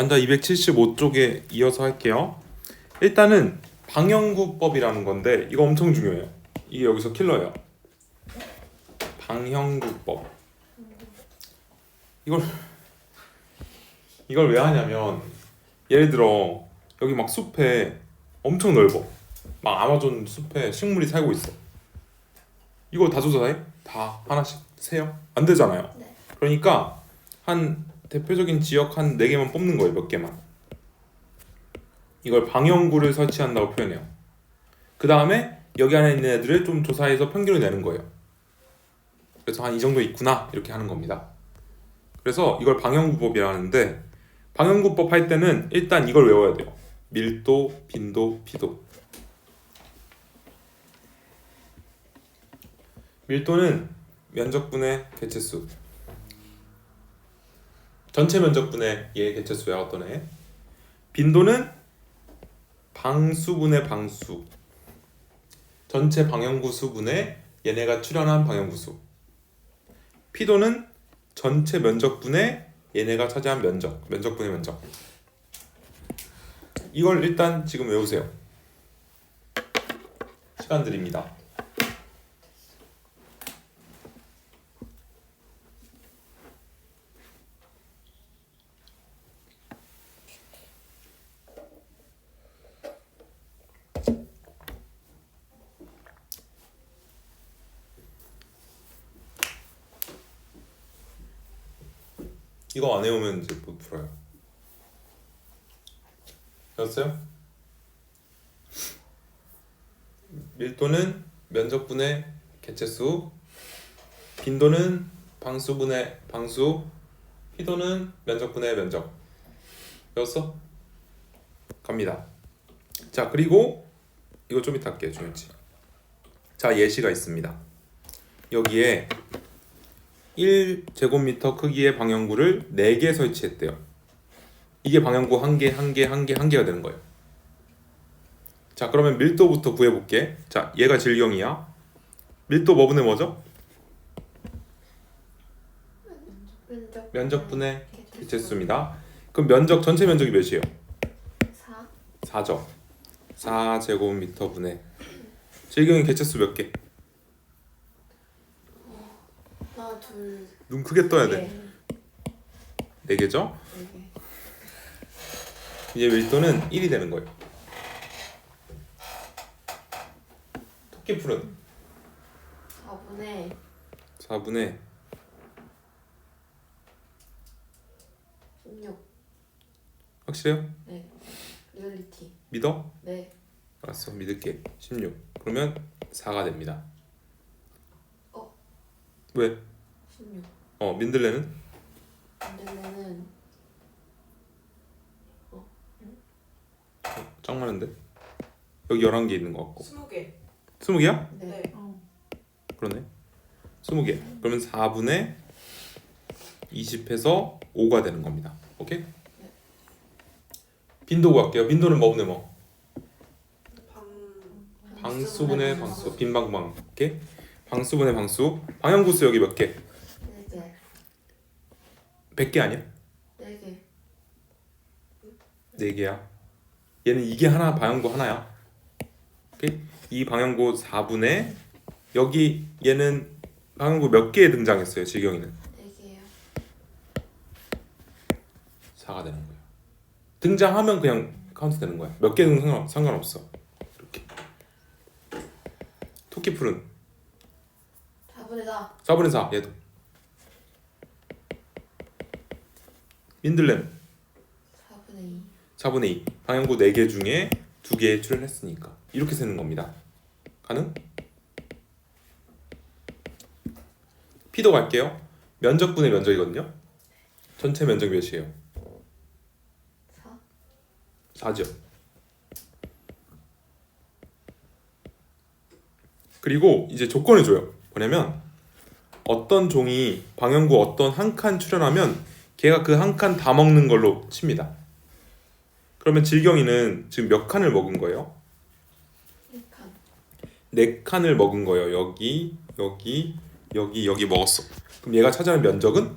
관자 275쪽에 이어서 할게요. 일단은 방형구법이라는 건데 이거 엄청 중요해요. 이게 여기서 킬러예요. 방형구법. 이걸 이걸 왜 하냐면 예를 들어 여기 막 숲에 엄청 넓어. 막 아마존 숲에 식물이 살고 있어. 이거 다 조사해? 다 하나씩 세요? 안 되잖아요. 네. 그러니까 한 대표적인 지역 한 네 개만 뽑는 거예요. 몇 개만. 이걸 방형구를 설치한다고 표현해요. 그 다음에 여기 안에 있는 애들을 좀 조사해서 평균을 내는 거예요. 그래서 한 이 정도 있구나 이렇게 하는 겁니다. 그래서 이걸 방형구법이라 하는데 방형구법 할 때는 일단 이걸 외워야 돼요. 밀도, 빈도, 피도. 밀도는 면적분의 개체수. 전체 면적분의 얘 개체수야 어떤 애. 빈도는 방수분의 방수. 전체 방향구 수분의 얘네가 출현한 방향구 수. 피도는 전체 면적분의 얘네가 차지한 면적, 면적분의 면적. 이걸 일단 지금 외우세요. 시간 드립니다. 이거 안 외우면 이제 못 풀어요. 됐어요? 밀도는 면적분의 개체수, 빈도는 방수분의 방수, 피도는 면적분의 면적. 배웠어? 갑니다. 자 그리고 이거 좀 이따 할게요 중요치. 자 예시가 있습니다. 여기에 1제곱미터 크기의 방향구를 4개 설치했대요. 이게 방향구 한 개, 한 개, 한 개, 한 개가 되는 거예요. 자, 그러면 밀도부터 구해 볼게. 자, 얘가 질경이야. 밀도 뭐분의 뭐죠? 면적 면적분의 개체수입니다. 그럼 면적 전체 면적이 몇이에요? 4 4죠. 4제곱미터 분의 질경의 개체수 몇 개? 하나 둘 눈 크게 떠야 돼. 네. 4개죠? 네 개. 이제 밀도는 1이 되는 거예요. 토끼 풀은 4분의 4분의 16 확실해요? 네 리얼리티 믿어? 네 알았어 믿을게 16 그러면 4가 됩니다 어. 왜? 16 어 민들레는? 안되면은 짱 많은데? 여기 11개 있는 것 같고 스무 개. 20개야? 네 네. 그러네 20개 그러면 4분의 20해서 5가 되는 겁니다 오케이? 빈도 구할게요 빈도는 뭐분의 뭐? 방. 방수분의 방수 빈방방 오케이? 방수분의 방수 방향구수 여기 몇 개? 4개 100개 아니야? 4개 4개야. 얘는 이게 하나 방향구 하나야. 오케이? 이 방향구 4분의 여기 얘는 방향구 몇 개에 등장했어요. 지경이는 4개요 4가 되는 거예요. 등장하면 그냥 카운트 되는 거야. 몇 개는 상관 상관없어. 이렇게. 토끼풀은 4분의 4 4분의 4 얘도. 민들렘 4분의 2 4분의 2 방향구 4개 중에 2개에 출연했으니까. 이렇게 세는 겁니다. 가능? 피도 갈게요. 면적분의 면적이거든요. 전체 면적이 몇이에요? 4 4죠. 그리고 이제 조건을 줘요. 뭐냐면 어떤 종이 방향구 어떤 한 칸 출연하면 걔가 그 한 칸 다 먹는 걸로 칩니다 그러면 질경이는 지금 몇 칸을 먹은 거예요? 1칸 네 칸을 먹은 거예요. 여기, 여기, 여기, 여기 먹었어. 그럼 얘가 차지하는 면적은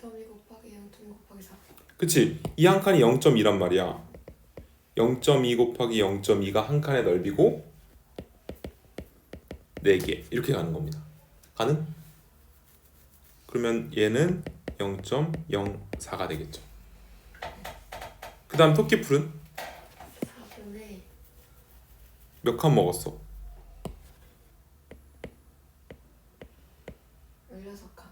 0.2 곱하기 0.2 곱하기 4 그치? 이 한 칸이 0.2란 말이야. 0.2 곱하기 0.2가 한 칸의 넓이고 4개 이렇게 가는 겁니다. 가능? 그러면 얘는 0.04가 되겠죠. 그 다음 토끼풀은 4분의 몇 칸 먹었어? 16칸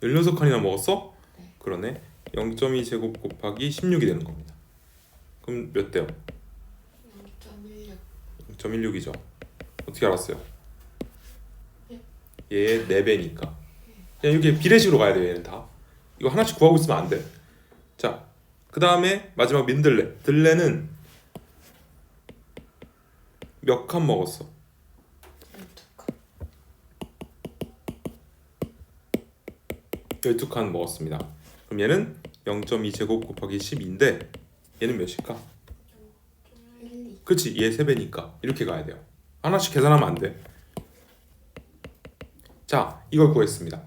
16칸이나 먹었어? 네. 그러네. 0.2 제곱 곱하기 16이 되는 겁니다. 그럼 몇 대요? 0.16 0.16이죠. 어떻게 알았어요? 네. 얘 4배니까. 그냥 이렇게 비례식으로 가야 돼요, 얘는 다. 이거 하나씩 구하고 있으면 안 돼. 자, 그 다음에 마지막 민들레. 들레는 몇 칸 먹었어? 12칸 12칸 먹었습니다. 그럼 얘는 0.2 제곱 곱하기 12인데 얘는 몇일까? 1, 2 그치 얘 3배니까 이렇게 가야 돼요 하나씩 계산하면 안 돼 자 이걸 구했습니다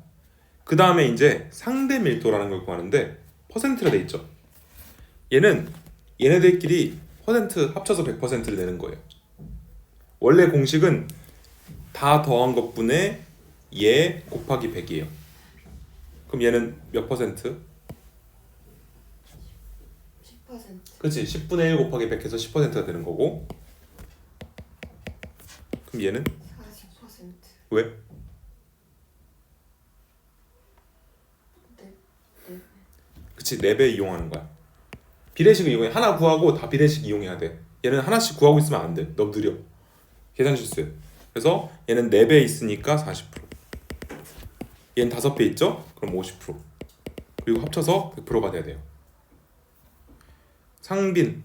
그 다음에 이제 상대 밀도라는 걸 구하는데 퍼센트로 돼 있죠. 얘는 얘네들끼리 퍼센트 합쳐서 100%를 내는 거예요. 원래 공식은 다 더한 것분의 얘 곱하기 100이에요. 그럼 얘는 몇 퍼센트? 10% 그치 10분의 1 곱하기 100 해서 10%가 되는 거고. 그럼 얘는 40% 왜? 네, 네. 그치 4배 이용하는 거야. 비례식을 이용해. 하나 구하고 다 비례식 이용해야 돼. 얘는 하나씩 구하고 있으면 안돼. 너무 느려. 계산 실수 그래서 얘는 4배 있으니까 40% 얘는 5배 있죠? 그럼 50% 그리고 합쳐서 100%가 돼야 돼요. 상빈.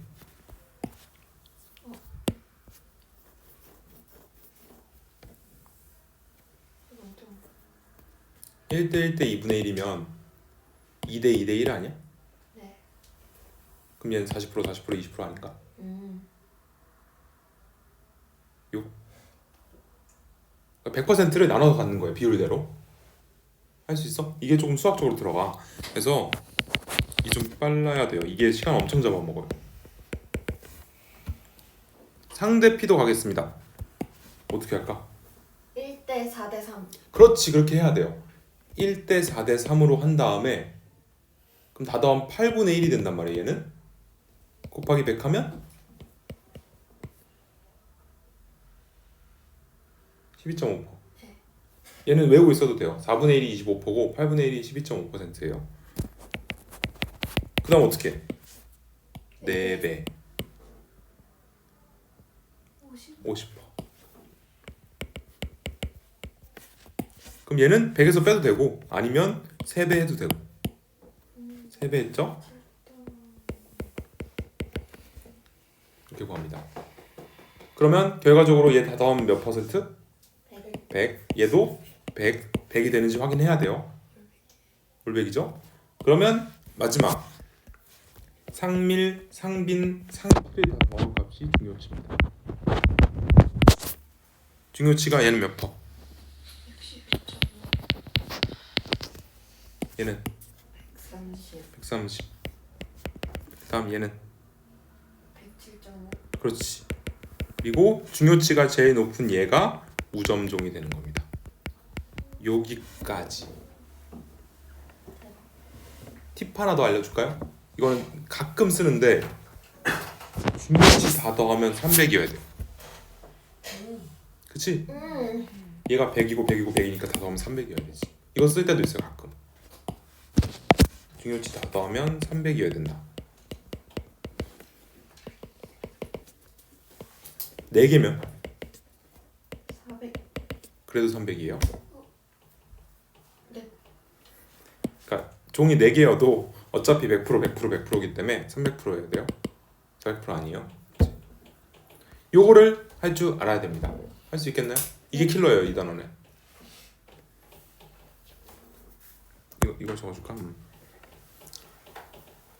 이건 좀 1대 1대 2분의 1이면 2대 2대 1 아니야? 네. 그럼 얘는 40% 40% 20% 아닌가? 음. 그러니까 100%를 나눠서 갖는 거예요 비율대로 할 수 있어? 이게 조금 수학적으로 들어가 그래서 이 좀 빨라야 돼요 이게 시간 엄청 잡아먹어요 상대 피도 가겠습니다 어떻게 할까? 1대 4대 3 그렇지 그렇게 해야 돼요 1대 4대 3으로 한 다음에 그럼 다 더하면 8분의 1이 된단 말이에요 얘는? 곱하기 100 하면? 12.5% 네. 얘는 외우고 있어도 돼요. 4분의 1이 25%고 8분의 1이 12.5%예요. 그 다음 어떻게? 4배. 50 50% 그럼 얘는 100에서 빼도 되고 아니면 3배 해도 되고 3배 했죠? 이렇게 구합니다 그러면 결과적으로 얘다 더하면 몇 퍼센트? 100을 100 얘도 100 100이 되는지 확인해야 돼요 올백이죠? 그러면 마지막 상밀, 상빈, 상필 다 더한 값이 중요치입니다 중요치가 얘는 몇 퍼? 62.5 얘는 130 130 그다음 얘는 107.5 그렇지. 그리고 중요치가 제일 높은 얘가 우점종이 되는 겁니다. 여기까지. 팁 하나 더 알려줄까요? 이거는 가끔 쓰는데 중요치 다 더하면 300이어야 돼 그치? 음. 얘가 100이고 100이고 100이니까 다 더하면 300이어야 되지. 이거 쓸 때도 있어요 중요치 다 더하면 300이어야 된다 4개면 400 그래도 300이에요 네. 그러니까 종이 4개여도 어차피 100% 100% 100%이기 때문에 300%여야 돼요 400% 아니에요 요거를 할 줄 알아야 됩니다 할 수 있겠나요? 이게 킬러예요 이 단원에 이거, 이걸 적어줄까? 음.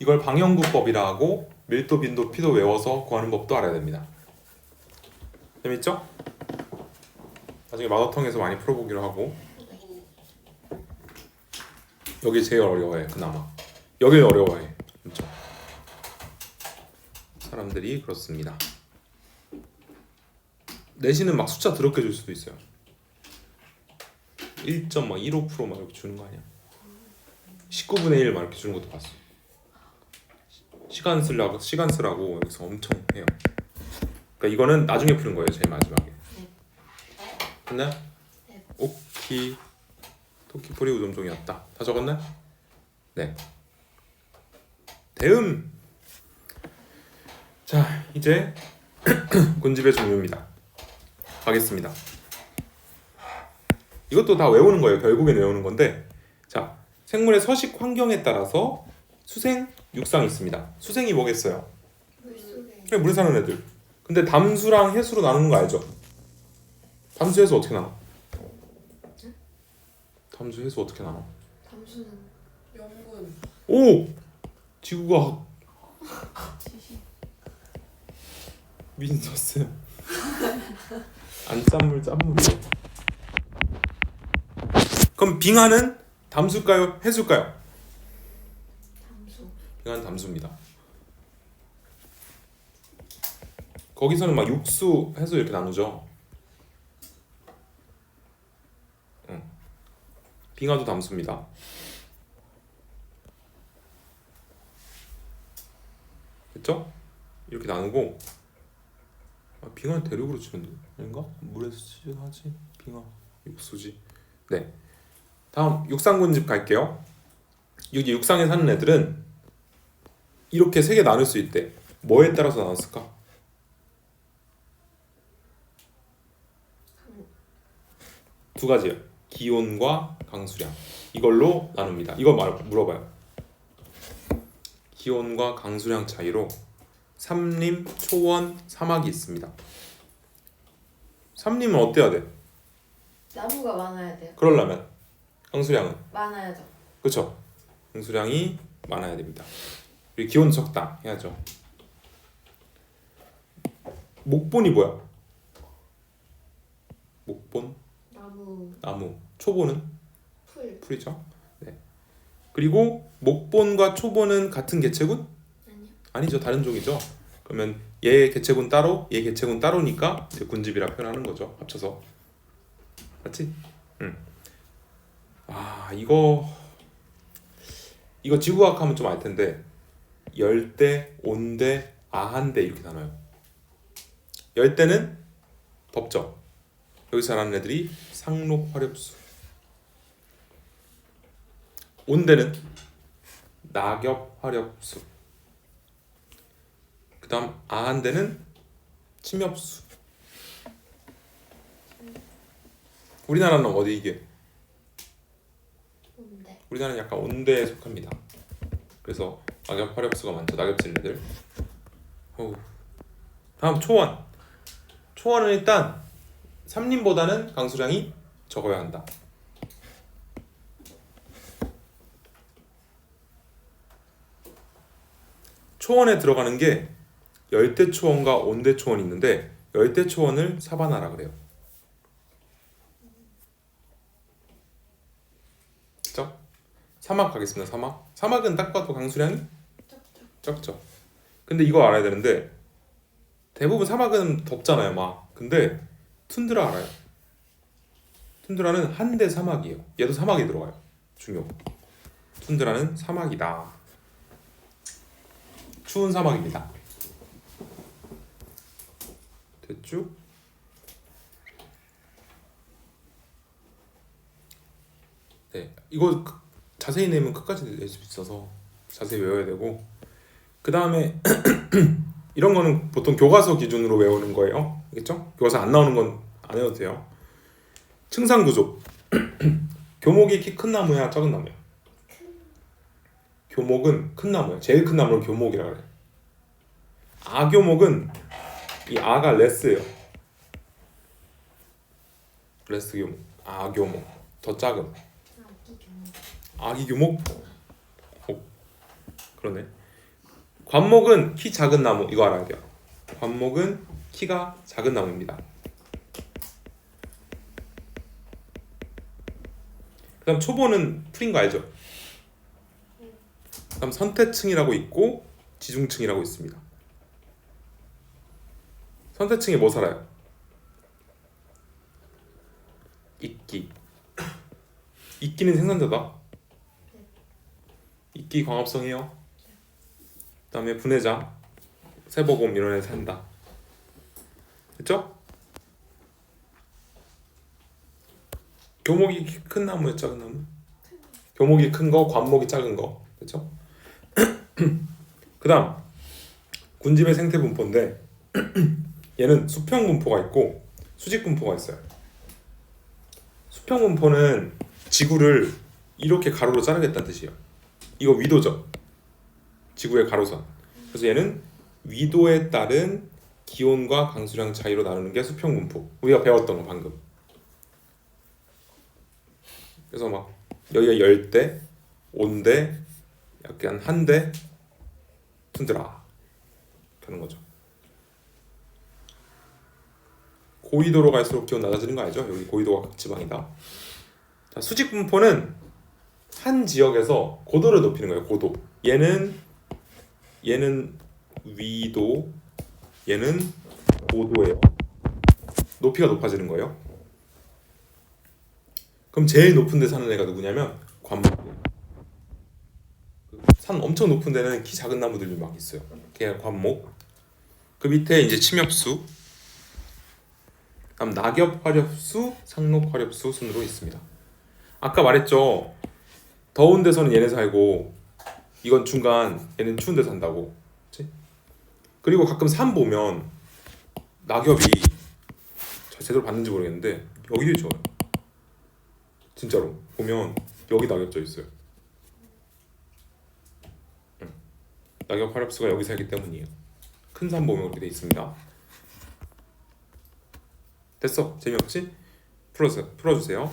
이걸 방형구법이라 하고 밀도, 빈도, 피도 외워서 구하는 법도 알아야 됩니다. 재밌죠? 나중에 마더텅에서 많이 풀어보기로 하고. 여기 제일 어려워해 그나마. 여기 어려워해 진짜. 사람들이 그렇습니다. 내신은 막 숫자 더럽게 줄 수도 있어요. 1.15%막 이렇게 주는 거 아니야? 19분의 1 막 이렇게 주는 것도 봤어 시간 쓰라고 시간 쓰라고 여기서 엄청 해요. 그러니까 이거는 나중에 푸는 거예요 제일 마지막에. 됐나요? 네. 오키 토끼풀이 우dom종이었다. 다 적었나요? 네. 대음! 자 이제 군집의 종류입니다. 가겠습니다. 이것도 다 외우는 거예요. 결국엔 외우는 건데 자 생물의 서식 환경에 따라서 수생 육상이 있습니다 수생이 뭐겠어요? 물속에 그냥 물에 사는 애들 근데 담수랑 해수로 나누는 거 알죠? 담수 해수 어떻게 나눠? 담수 해수 어떻게 나눠? 담수는 영군. 오! 지구과학 민서 쌤 안 짠물 짠물이요 그럼 빙하는 담수일까요? 해수일까요? 빙하는 담수입니다. 거기서는 막 육수, 해수 이렇게 나누죠? 응. 빙하도 담수입니다. 됐죠? 이렇게 나누고. 아, 빙하는 대륙으로 돼 아닌가? 물에서 치지 하지? 빙하. 육수지. 네. 다음 육상군집 갈게요. 여기 육상에 사는 애들은 이렇게 세 개 나눌 수 있대 뭐에 따라서 나눴을까? 두 가지요 기온과 강수량 이걸로 나눕니다 이거 말 물어봐요 기온과 강수량 차이로 삼림, 초원, 사막이 있습니다. 삼림은 어때야 돼? 나무가 많아야 돼요 그러려면 강수량은 많아야죠 그렇죠. 강수량이 많아야 됩니다. 그리고 기온 적당 해야죠. 목본이 뭐야? 목본 나무 나무 초본은 풀 풀이죠. 네. 그리고 목본과 초본은 같은 개체군? 아니요 아니죠 다른 종이죠 그러면 얘 개체군 따로 얘 개체군 따로니까 이제 군집이라 표현하는 거죠 합쳐서 맞지? 응 아 이거 이거 지구과학 하면 좀 알 텐데 열대, 온대, 아한대 이렇게 나눠요. 열대는 덥죠 여기서 자라는 애들이 상록 화렵수. 온대는 낙엽 화렵수. 그 다음 아한대는 침엽수. 우리나라는 어디 이게? 우리나라는 약간 온대에 속합니다. 그래서 낙엽 화렵수가 많죠 낙엽질들 어우. 다음 초원 초원은 일단 삼림보다는 강수량이 적어야 한다 초원에 들어가는 게 열대 초원과 온대 초원이 있는데 열대 초원을 사바나라 그래요. 그죠? 사막 가겠습니다. 사막. 사막은 딱 봐도 강수량이 적죠. 근데 이거 알아야 되는데 대부분 사막은 덥잖아요, 막. 근데 툰드라 알아요? 툰드라는 한대 사막이에요. 얘도 사막에 들어가요. 중요. 툰드라는 사막이다. 추운 사막입니다. 됐죠? 네, 이거 그- 자세히 내면 끝까지 낼 수 있어서 자세히 외워야 되고 그 다음에 이런 거는 보통 교과서 기준으로 외우는 거예요. 알겠죠? 교과서 안 나오는 건 안 해도 돼요. 층상 구조. 교목이 키 큰 나무야, 작은 나무야? 교목은 큰 나무야. 제일 큰 나무를 교목이라 그래. 아교목은 이 아가 레스예요. 레스 교목. 아교목. 더 작은. 아기 경우 아기 교목? 어, 그러네. 관목은 키 작은 나무 이거 알아야 돼요. 관목은 키가 작은 나무입니다. 그다음 초보는 풀인 거 알죠? 그다음 선태층이라고 있고 지중층이라고 있습니다. 선태층에 뭐 살아요? 이끼. 이끼는 생산자다. 이끼 광합성이요. 그다음에 분해자, 세버곰 이런 애 산다. 됐죠? 교목이 큰 나무에 작은 나무? 교목이 큰 거, 관목이 작은 거. 됐죠? 그 다음 군집의 생태 분포인데 얘는 수평 분포가 있고 수직 분포가 있어요. 수평 분포는 지구를 이렇게 가로로 자르겠다는 뜻이에요. 이거 위도죠. 지구의 가로선. 그래서 얘는 위도에 따른 기온과 강수량 차이로 나누는 게 수평 분포. 우리가 배웠던 거 방금. 그래서 막 여기가 열대, 온대, 약간 한대, 툰드라 하는 거죠. 고위도로 갈수록 기온 낮아지는 거 알죠? 여기 고위도가 극지방이다. 자, 수직 분포는 한 지역에서 고도를 높이는 거예요. 고도. 얘는 얘는 위도, 얘는 고도예요. 높이가 높아지는 거예요. 그럼 제일 높은 데 사는 애가 누구냐면 관목이에요. 그산 엄청 높은 데는 키 작은 나무들이 막 있어요. 걔가 관목. 그 밑에 이제 침엽수, 다음 낙엽 화렵수, 상록 화렵수 순으로 있습니다. 아까 말했죠. 더운 데서는 얘네 살고 이건 중간 얘는 추운 데 산다고. 그치? 그리고 가끔 산 보면 낙엽이 저 제대로 봤는지 모르겠는데 여기도 있어요. 진짜로 보면 여기 낙엽 져 있어요. 응. 낙엽 화렵수가 여기 살기 때문이에요. 큰 산 보면 그렇게 돼 있습니다. 됐어 재미없지? 풀어주세요. 풀어주세요.